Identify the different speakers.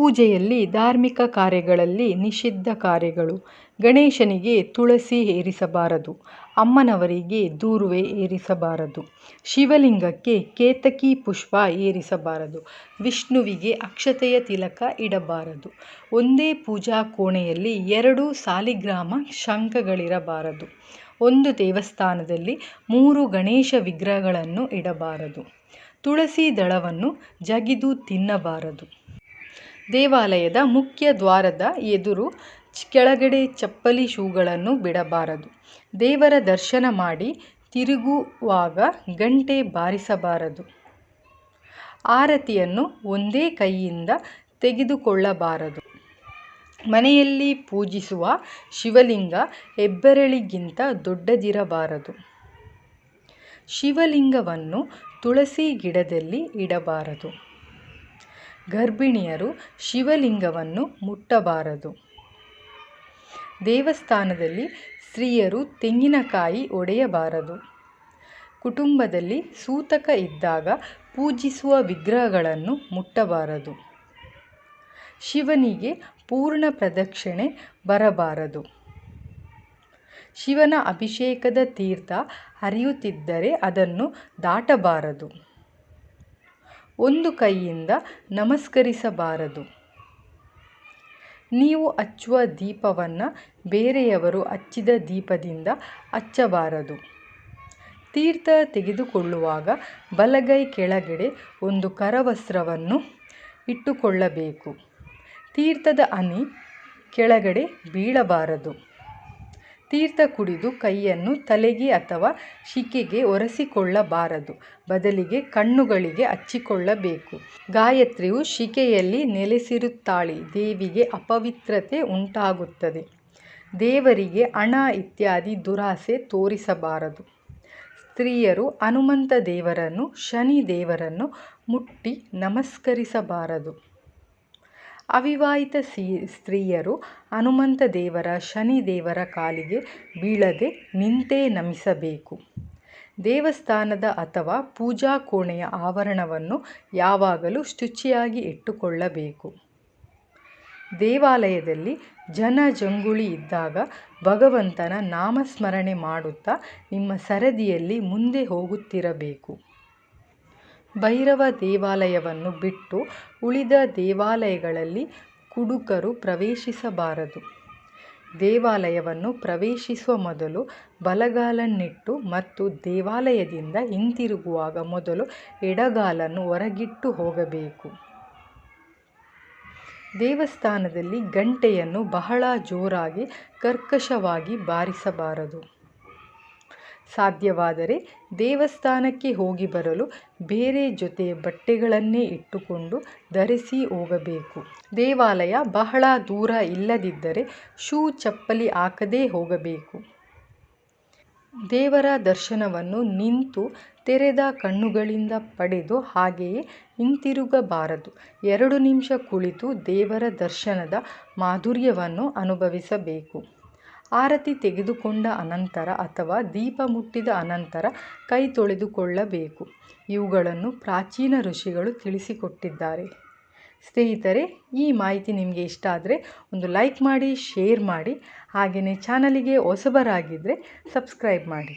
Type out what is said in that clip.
Speaker 1: ಪೂಜೆಯಲ್ಲಿ ಧಾರ್ಮಿಕ ಕಾರ್ಯಗಳಲ್ಲಿ ನಿಷಿದ್ಧ ಕಾರ್ಯಗಳು. ಗಣೇಶನಿಗೆ ತುಳಸಿ ಏರಿಸಬಾರದು, ಅಮ್ಮನವರಿಗೆ ದೂರ್ವೆ ಏರಿಸಬಾರದು, ಶಿವಲಿಂಗಕ್ಕೆ ಕೇತಕಿ ಪುಷ್ಪ ಏರಿಸಬಾರದು, ವಿಷ್ಣುವಿಗೆ ಅಕ್ಷತೆಯ ತಿಲಕ ಇಡಬಾರದು. ಒಂದೇ ಪೂಜಾ ಕೋಣೆಯಲ್ಲಿ ಎರಡು ಸಾಲಿಗ್ರಾಮ ಶಂಖಗಳಿರಬಾರದು. ಒಂದು ದೇವಸ್ಥಾನದಲ್ಲಿ ಮೂರು ಗಣೇಶ ವಿಗ್ರಹಗಳನ್ನು ಇಡಬಾರದು. ತುಳಸಿ ದಳವನ್ನು ಜಗಿದು ತಿನ್ನಬಾರದು. ದೇವಾಲಯದ ಮುಖ್ಯ ದ್ವಾರದ ಎದುರು ಕೆಳಗಡೆ ಚಪ್ಪಲಿ ಶೂಗಳನ್ನು ಬಿಡಬಾರದು. ದೇವರ ದರ್ಶನ ಮಾಡಿ ತಿರುಗುವಾಗ ಗಂಟೆ ಬಾರಿಸಬಾರದು. ಆರತಿಯನ್ನು ಒಂದೇ ಕೈಯಿಂದ ತೆಗೆದುಕೊಳ್ಳಬಾರದು. ಮನೆಯಲ್ಲಿ ಪೂಜಿಸುವ ಶಿವಲಿಂಗ ಹೆಬ್ಬೆರಳಿಗಿಂತ ದೊಡ್ಡದಿರಬಾರದು. ಶಿವಲಿಂಗವನ್ನು ತುಳಸಿ ಗಿಡದಲ್ಲಿ ಇಡಬಾರದು. ಗರ್ಭಿಣಿಯರು ಶಿವಲಿಂಗವನ್ನು ಮುಟ್ಟಬಾರದು. ದೇವಸ್ಥಾನದಲ್ಲಿ ಸ್ತ್ರೀಯರು ತೆಂಗಿನಕಾಯಿ ಒಡೆಯಬಾರದು. ಕುಟುಂಬದಲ್ಲಿ ಸೂತಕ ಇದ್ದಾಗ ಪೂಜಿಸುವ ವಿಗ್ರಹಗಳನ್ನು ಮುಟ್ಟಬಾರದು. ಶಿವನಿಗೆ ಪೂರ್ಣ ಪ್ರದಕ್ಷಿಣೆ ಬರಬಾರದು. ಶಿವನ ಅಭಿಷೇಕದ ತೀರ್ಥ ಹರಿಯುತ್ತಿದ್ದರೆ ಅದನ್ನು ದಾಟಬಾರದು. ಒಂದು ಕೈಯಿಂದ ನಮಸ್ಕರಿಸಬಾರದು. ನೀವು ಹಚ್ಚುವ ದೀಪವನ್ನು ಬೇರೆಯವರು ಹಚ್ಚಿದ ದೀಪದಿಂದ ಹಚ್ಚಬಾರದು. ತೀರ್ಥ ತೆಗೆದುಕೊಳ್ಳುವಾಗ ಬಲಗೈ ಕೆಳಗಡೆ ಒಂದು ಕರವಸ್ತ್ರವನ್ನು ಇಟ್ಟುಕೊಳ್ಳಬೇಕು. ತೀರ್ಥದ ಹನಿ ಕೆಳಗಡೆ ಬೀಳಬಾರದು. ತೀರ್ಥ ಕುಡಿದು ಕೈಯನ್ನು ತಲೆಗೆ ಅಥವಾ ಶಿಕೆಗೆ ಒರೆಸಿಕೊಳ್ಳಬಾರದು. ಬದಲಿಗೆ ಕಣ್ಣುಗಳಿಗೆ ಹಚ್ಚಿಕೊಳ್ಳಬೇಕು. ಗಾಯತ್ರಿಯು ಶಿಕೆಯಲ್ಲಿ ನೆಲೆಸಿರುತ್ತಾಳೆ. ದೇವಿಗೆ ಅಪವಿತ್ರತೆ ಉಂಟಾಗುತ್ತದೆ. ದೇವರಿಗೆ ಹಣ ಇತ್ಯಾದಿ ದುರಾಸೆ ತೋರಿಸಬಾರದು. ಸ್ತ್ರೀಯರು ಹನುಮಂತ ದೇವರನ್ನು, ಶನಿ ದೇವರನ್ನು ಮುಟ್ಟಿ ನಮಸ್ಕರಿಸಬಾರದು. ಅವಿವಾಹಿತ ಸ್ತ್ರೀಯರು ಹನುಮಂತ ದೇವರ ಶನಿ ದೇವರ ಕಾಲಿಗೆ ಬೀಳದೆ ನಿಂತೇ ನಮಿಸಬೇಕು. ದೇವಸ್ಥಾನದ ಅಥವಾ ಪೂಜಾ ಕೋಣೆಯ ಆವರಣವನ್ನು ಯಾವಾಗಲೂ ಶುಚಿಯಾಗಿ ಇಟ್ಟುಕೊಳ್ಳಬೇಕು. ದೇವಾಲಯದಲ್ಲಿ ಜನ ಜಂಗುಳಿ ಇದ್ದಾಗ ಭಗವಂತನ ನಾಮಸ್ಮರಣೆ ಮಾಡುತ್ತಾ ನಿಮ್ಮ ಸರದಿಯಲ್ಲಿ ಮುಂದೆ ಹೋಗುತ್ತಿರಬೇಕು. ಭೈರವ ದೇವಾಲಯವನ್ನು ಬಿಟ್ಟು ಉಳಿದ ದೇವಾಲಯಗಳಲ್ಲಿ ಕುಡುಕರು ಪ್ರವೇಶಿಸಬಾರದು. ದೇವಾಲಯವನ್ನು ಪ್ರವೇಶಿಸುವ ಮೊದಲು ಬಲಗಾಲನ್ನಿಟ್ಟು ಮತ್ತು ದೇವಾಲಯದಿಂದ ಹಿಂತಿರುಗುವಾಗ ಮೊದಲು ಎಡಗಾಲನ್ನು ಹೊರಗಿಟ್ಟು ಹೋಗಬೇಕು. ದೇವಸ್ಥಾನದಲ್ಲಿ ಗಂಟೆಯನ್ನು ಬಹಳ ಜೋರಾಗಿ ಕರ್ಕಶವಾಗಿ ಬಾರಿಸಬಾರದು. ಸಾಧ್ಯವಾದರೆ ದೇವಸ್ಥಾನಕ್ಕೆ ಹೋಗಿ ಬರಲು ಬೇರೆ ಜೊತೆ ಬಟ್ಟೆಗಳನ್ನೇ ಇಟ್ಟುಕೊಂಡು ಧರಿಸಿ ಹೋಗಬೇಕು. ದೇವಾಲಯ ಬಹಳ ದೂರ ಇಲ್ಲದಿದ್ದರೆ ಶೂ ಚಪ್ಪಲಿ ಹಾಕದೇ ಹೋಗಬೇಕು. ದೇವರ ದರ್ಶನವನ್ನು ನಿಂತು ತೆರೆದ ಕಣ್ಣುಗಳಿಂದ ಪಡೆದು ಹಾಗೆಯೇ ಹಿಂತಿರುಗಬಾರದು. ಎರಡು ನಿಮಿಷ ಕುಳಿತು ದೇವರ ದರ್ಶನದ ಮಾಧುರ್ಯವನ್ನು ಅನುಭವಿಸಬೇಕು. ಆರತಿ ತೆಗೆದುಕೊಂಡ ಅನಂತರ ಅಥವಾ ದೀಪ ಮುಟ್ಟಿದ ಅನಂತರ ಕೈ ತೊಳೆದುಕೊಳ್ಳಬೇಕು. ಇವುಗಳನ್ನು ಪ್ರಾಚೀನ ಋಷಿಗಳು ತಿಳಿಸಿಕೊಟ್ಟಿದ್ದಾರೆ. ಸ್ನೇಹಿತರೆ, ಈ ಮಾಹಿತಿ ನಿಮಗೆ ಇಷ್ಟ ಆದರೆ ಒಂದು ಲೈಕ್ ಮಾಡಿ, ಶೇರ್ ಮಾಡಿ ಹಾಗೆಯೇ ಚಾನಲಿಗೆ ಹೊಸಬರಾಗಿದ್ದರೆ ಸಬ್ಸ್ಕ್ರೈಬ್ ಮಾಡಿ.